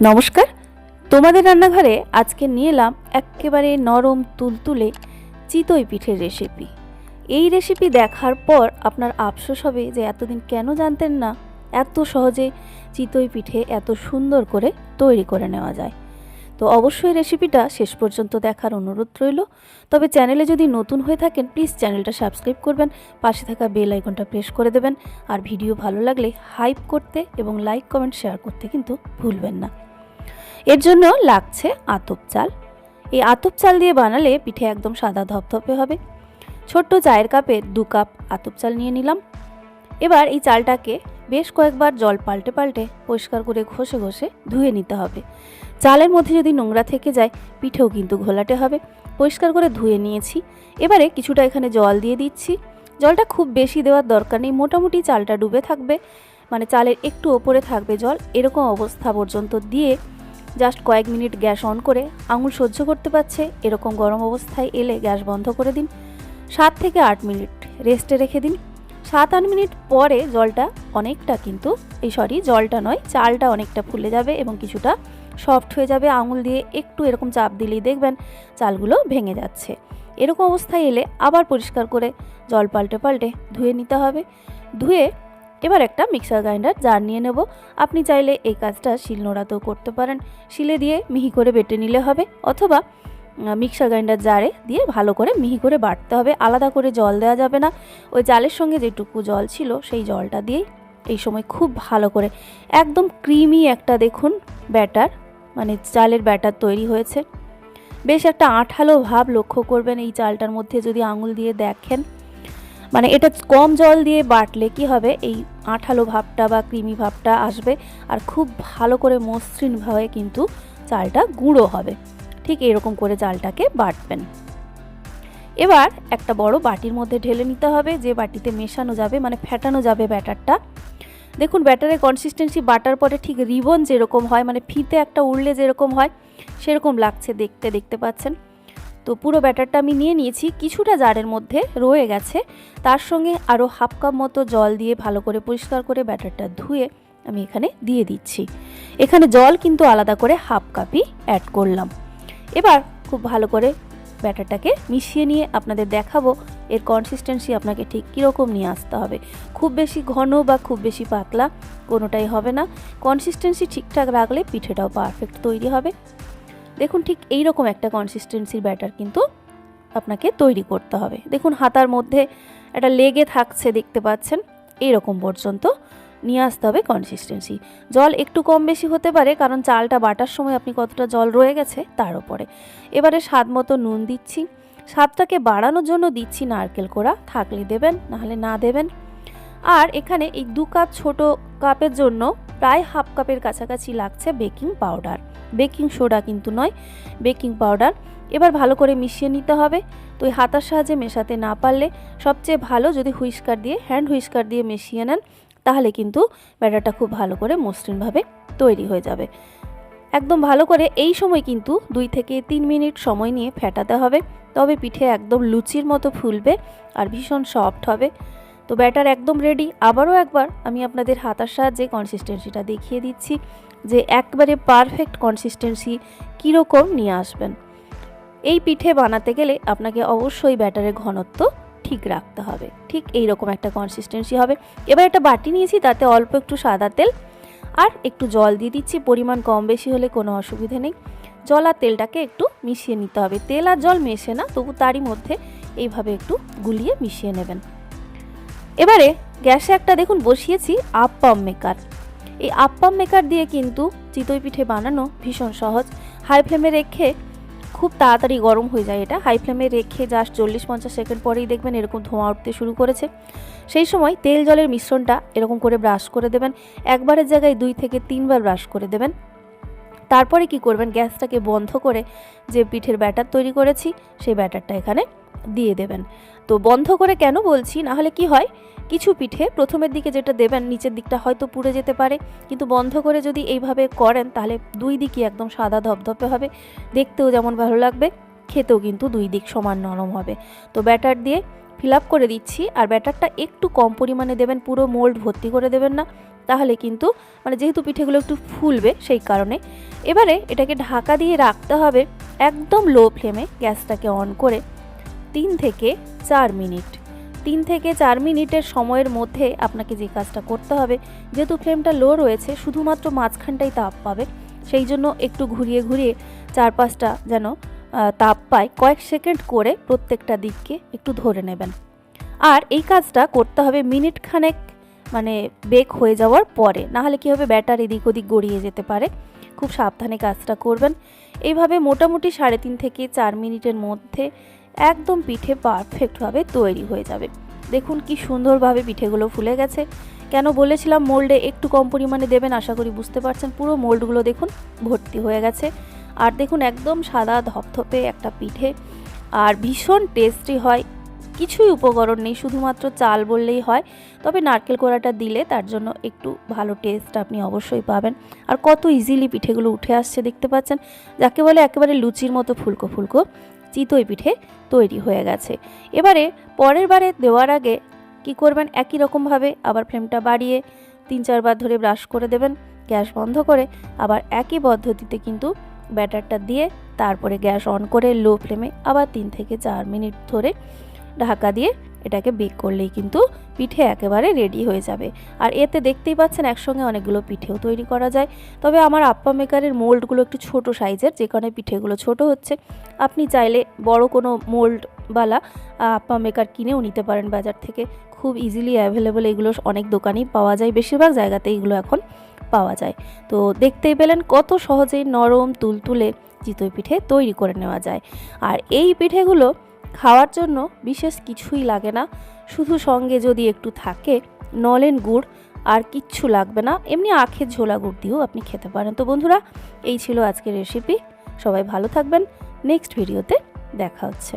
নমস্কার। তোমাদের রান্নাঘরে আজকে নিয়ে এলাম একেবারে নরম তুলতুলে চিতই পিঠের রেসিপি এই রেসিপি দেখার পর আপনার আফসোস হবে যে এতদিন কেন জানতেন না এত সহজে চিতই পিঠে এত সুন্দর করে তৈরি করে নেওয়া যায়। তো অবশ্যই রেসিপিটা শেষ পর্যন্ত দেখার অনুরোধ রইল। তবে চ্যানেলে যদি নতুন হয়ে থাকেন প্লিজ চ্যানেলটা সাবস্ক্রাইব করবেন, পাশে থাকা বেল আইকনটা প্রেস করে দেবেন। আর ভিডিও ভালো লাগলে হাইপ করতে এবং লাইক কমেন্ট শেয়ার করতে কিন্তু ভুলবেন না। এর জন্য লাগছে আতপ চাল। এই আতপ চাল দিয়ে বানালে পিঠে একদম সাদা ধপধপে হবে। ছোট্ট চায়ের কাপে দু কাপ আতপ চাল নিয়ে নিলাম। এবার এই চালটাকে বেশ কয়েকবার জল পাল্টে পাল্টে পরিষ্কার করে ঘষে ঘষে ধুয়ে নিতে হবে। চালের মধ্যে যদি নোংরা থেকে যায়, পিঠেও কিন্তু ঘোলাটে হবে। পরিষ্কার করে ধুয়ে নিয়েছি। এবারে কিছুটা এখানে জল দিয়ে দিচ্ছি। জলটা খুব বেশি দেওয়ার দরকার নেই। মোটামুটি চালটা ডুবে থাকবে। মানে চালের একটু ওপরে থাকবে জল। এরকম অবস্থা পর্যন্ত দিয়ে জাস্ট কয়েক মিনিট গ্যাস অন করে আঙুল সহ্য করতে পারছে, এরকম গরম অবস্থায় এলে গ্যাস বন্ধ করে দিন। সাত থেকে আট মিনিট রেস্টে রেখে দিন। সাত আট মিনিট পরে জলটা অনেকটা কিন্তু, এই সরি জলটা নয়, চালটা অনেকটা ফুলে যাবে এবং কিছুটা সফট হয়ে যাবে। আঙুল দিয়ে একটু এরকম চাপ দিলেই দেখবেন চালগুলো ভেঙে যাচ্ছে। এরকম অবস্থায় এলে আবার পরিষ্কার করে জল পাল্টে পাল্টে ধুয়ে নিতে হবে। ধুয়ে এবার একটা মিক্সার গ্রাইন্ডার জার নিয়ে নেব। আপনি চাইলে এই কাজটা শিল নোড়াতেও করতে পারেন। শিলে দিয়ে মিহি করে বেটে নিলে হবে অথবা মিক্সার গ্রাইন্ডার জারে দিয়ে ভালো করে মিহি করে বাটতে হবে। আলাদা করে জল দেওয়া যাবে না। ওই চালের সঙ্গে যেটুকু জল ছিল সেই জলটা দিয়েই এই সময় খুব ভালো করে একদম ক্রিমি একটা দেখুন ব্যাটার মানে চালের ব্যাটার তৈরি হয়েছে। বেশ একটা আঠালো ভাব লক্ষ্য করবেন এই চালটার মধ্যে যদি আঙুল দিয়ে দেখেন। মানে এটা কম জল দিয়ে বাটলে কি হবে? এই আঠালো ভাবটা বা ক্রিমি ভাবটা আসবে আর খুব ভালো করে মসৃণভাবে কিন্তু চালটা গুঁড়ো হবে। ঠিক এরকম করে চালটাকে বাটবেন। এবার একটা বড় বাটির মধ্যে ঢেলে নিতে হবে, যে বাটিতে মেশানো যাবে মানে ফেটানো যাবে ব্যাটারটা। দেখুন, ব্যাটারের কনসিস্টেন্সি বাটার পরে ঠিক রিবন যেরকম হয় মানে ফিতে একটা উড়লে যেরকম হয়, সেরকম লাগছে দেখতে দেখতে পাচ্ছেন? তো পুরো ব্যাটারটা আমি নিয়ে নিয়েছি। কিছুটা জারের মধ্যে রয়ে গেছে। তার সঙ্গে আরও হাফ কাপ মতো জল দিয়ে ভালো করে পরিষ্কার করে ব্যাটারটা ধুয়ে আমি এখানে দিয়ে দিচ্ছি। এখানে জল কিন্তু আলাদা করে হাফ কাপই অ্যাড করলাম। এবার খুব ভালো করে ব্যাটারটাকে মিশিয়ে নিয়ে আপনাদের দেখাবো এর কনসিস্টেন্সি আপনাকে ঠিক কীরকম নিয়ে আসতে হবে। খুব বেশি ঘন বা খুব বেশি পাতলা কোনোটাই হবে না। কনসিস্টেন্সি ঠিকঠাক রাখলে পিঠেটাও পারফেক্ট তৈরি হবে। দেখুন ঠিক এই রকম একটা কনসিস্টেন্সির ব্যাটার কিন্তু আপনাকে তৈরি করতে হবে। দেখুন হাতার মধ্যে একটা লেগে থাকছে দেখতে পাচ্ছেন, এই রকম পর্যন্ত নিয়ে আসতে হবে কনসিস্টেন্সি জল একটু কম বেশি হতে পারে কারণ চালটা বাটার সময় আপনি কতটা জল রয়ে গেছে তার উপরে। এবারে স্বাদ মতো নুন দিচ্ছি। স্বাদটাকে বাড়ানোর জন্য দিচ্ছি নারকেল কোড়া, থাকলে দেবেন, নাহলে না দেবেন। আর এখানে এই দু কাপ ছোট কাপের জন্য প্রায় হাফ কাপের কাছাকাছি লাগছে বেকিং পাউডার। বেকিং সোডা কিন্তু নয়, বেকিং পাউডার। এবার ভালো করে মিশিয়ে নিতে হবে। তো এই হাতার সাহায্যে মেশাতে না পারলে সবচেয়ে ভালো যদি হুইস্কার দিয়ে, হ্যান্ড হুইস্কার দিয়ে মিশিয়ে নেন, তাহলে কিন্তু ব্যাটারটা খুব ভালো করে মসৃণভাবে তৈরি হয়ে যাবে। একদম ভালো করে এই সময় কিন্তু দুই থেকে তিন মিনিট সময় নিয়ে ফেটাতে হবে। তবে পিঠে একদম লুচির মতো ফুলবে আর ভীষণ সফট হবে। তো ব্যাটার একদম রেডি আবারও একবার আমি আপনাদের হাতার সাহায্যে কনসিস্টেন্সিটা দেখিয়ে দিচ্ছি যে একবারে পারফেক্ট কনসিস্টেন্সি কীরকম নিয়ে আসবেন। এই পিঠে বানাতে গেলে আপনাকে অবশ্যই ব্যাটারের ঘনত্ব ঠিক রাখতে হবে। ঠিক এই রকম একটা কনসিস্টেন্সি হবে। এবার একটা বাটি নিয়েছি, তাতে অল্প একটু সাদা তেল আর একটু জল দিয়ে দিচ্ছি। পরিমাণ কম বেশি হলে কোনো অসুবিধে নেই। জল আর তেলটাকে একটু মিশিয়ে নিতে হবে। তেল আর জল মেশে না, তবু তারই মধ্যে এইভাবে একটু গুলিয়ে মিশিয়ে নেবেন। এবারে গ্যাসে একটা দেখুন, বসিয়েছি আপ্পাম মেকার। এই আপ্পাম মেকার দিয়ে কিন্তু চিতই পিঠে বানানো ভীষণ সহজ। হাই ফ্লেমে রেখে খুব তাড়াতাড়ি গরম হয়ে যায় এটা। হাই ফ্লেমে রেখে জাস্ট চল্লিশ পঞ্চাশ সেকেন্ড পরেই দেখবেন এরকম ধোঁয়া উঠতে শুরু করেছে। সেই সময় তেল জলের মিশ্রণটা এরকম করে ব্রাশ করে দেবেন। একবারের জায়গায় দুই থেকে তিনবার ব্রাশ করে দেবেন। তারপরে কি করবেন? গ্যাসটাকে বন্ধ করে যে পিঠের ব্যাটার তৈরি করেছি, সেই ব্যাটারটা এখানে দিয়ে দেবেন। তো বন্ধ করে কেন বলছি? না হলে কি হয়? কিছু পিঠে প্রথমের দিকে যেটা দেবেন, নিচের দিকটা হয়তো পুড়ে যেতে পারে। কিন্তু বন্ধ করে যদি এইভাবে করেন, তাহলে দুই দিকই একদম সাদা ধপধপে হবে। দেখতেও যেমন ভালো লাগবে, খেতেও কিন্তু দুই দিক সমান নরম হবে। তো ব্যাটার দিয়ে ফিল আপ করে দিচ্ছি, আর ব্যাটারটা একটু কম পরিমাণে দেবেন, পুরো মোল্ড ভর্তি করে দেবেন না। তাহলে কিন্তু মানে যেহেতু পিঠেগুলো একটু ফুলবে সেই কারণে। এবারে এটাকে ঢাকা দিয়ে রাখতে হবে একদম লো ফ্লেমে গ্যাসটাকে অন করে। তিন থেকে চার মিনিট। তিন থেকে চার মিনিটের সময়ের মধ্যে আপনাকে যে কাজটা করতে হবে, যেহেতু ফ্লেমটা লো রয়েছে, শুধুমাত্র মাঝখানটাই তাপ পাবে। সেই জন্য একটু ঘুরিয়ে ঘুরিয়ে চারপাশটা যেন তাপ পায়, কয়েক সেকেন্ড করে প্রত্যেকটা দিককে একটু ধরে নেবেন। আর এই কাজটা করতে হবে মিনিট খানেক মানে বেক হয়ে যাওয়ার পরে, নাহলে কী হবে, ব্যাটার এদিক ওদিক গড়িয়ে যেতে পারে। খুব সাবধানে কাজটা করবেন। এইভাবে মোটামুটি সাড়ে তিন থেকে চার মিনিটের মধ্যে একদম পিঠে পারফেক্টভাবে তৈরি হয়ে যাবে। দেখুন কি সুন্দরভাবে পিঠেগুলো ফুলে গেছে। কেন বলেছিলাম মোল্ডে একটু কম পরিমাণে দেবেন আশা করি বুঝতে পারছেন। পুরো মোল্ডগুলো দেখুন ভর্তি হয়ে গেছে। আর দেখুন একদম সাদা ধপধপে একটা পিঠে। আর ভীষণ টেস্টি হয়। কিছুই উপকরণ নেই, শুধুমাত্র চাল বললেই হয়। তবে নারকেল কোড়াটা দিলে তার জন্য একটু ভালো টেস্ট আপনি অবশ্যই পাবেন। আর কত ইজিলি পিঠেগুলো উঠে আসছে দেখতে পাচ্ছেন। যাকে বলে একেবারে লুচির মতো ফুলকো ফুলকো। চিতই পিঠে তৈরি হয়ে গেছে। এবারে পরের বারে দেওয়ার আগে কি করবেন? একই রকমভাবে আবার ফ্লেমটা বাড়িয়ে তিন চারবার ধরে ব্রাশ করে দেবেন। গ্যাস বন্ধ করে আবার একই পদ্ধতিতে কিন্তু ব্যাটারটা দিয়ে তারপরে গ্যাস অন করে লো ফ্লেমে আবার তিন থেকে চার মিনিট ধরে ঢাকা দিয়ে এটাকে বেক করলেই কিন্তু পিঠে একেবারে রেডি হয়ে যাবে। আর এতে দেখতেই পাচ্ছেন একসঙ্গে অনেকগুলো পিঠেও তৈরি করা যায়। তবে আমার আপ্পা মেকারের মোল্ডগুলো একটু ছোট সাইজের, যে কারণে পিঠেগুলো ছোট হচ্ছে। আপনি চাইলে বড় কোনো মোল্ডওয়ালা আপ্পা মেকার কিনেও নিতে পারেন বাজার থেকে। খুব ইজিলি অ্যাভেলেবল এগুলো অনেক দোকানেই পাওয়া যায়, বেশিরভাগ জায়গাতে এগুলো এখন পাওয়া যায়। তো দেখতেই পেলেন কত সহজেই নরম তুলতুলে চিতই পিঠে তৈরি করে নেওয়া যায়। আর এই পিঠেগুলো খাওয়ার জন্য বিশেষ কিছুই লাগে না। শুধু সঙ্গে যদি একটু থাকে, নলেন গুড় আর কিচ্ছু লাগবে না, এমনি আখের ঝোলা গুড় দিয়েও আপনি খেতে পারেন। তো বন্ধুরা, এই ছিল আজকের রেসিপি সবাই ভালো থাকবেন। নেক্সট ভিডিওতে দেখা হচ্ছে।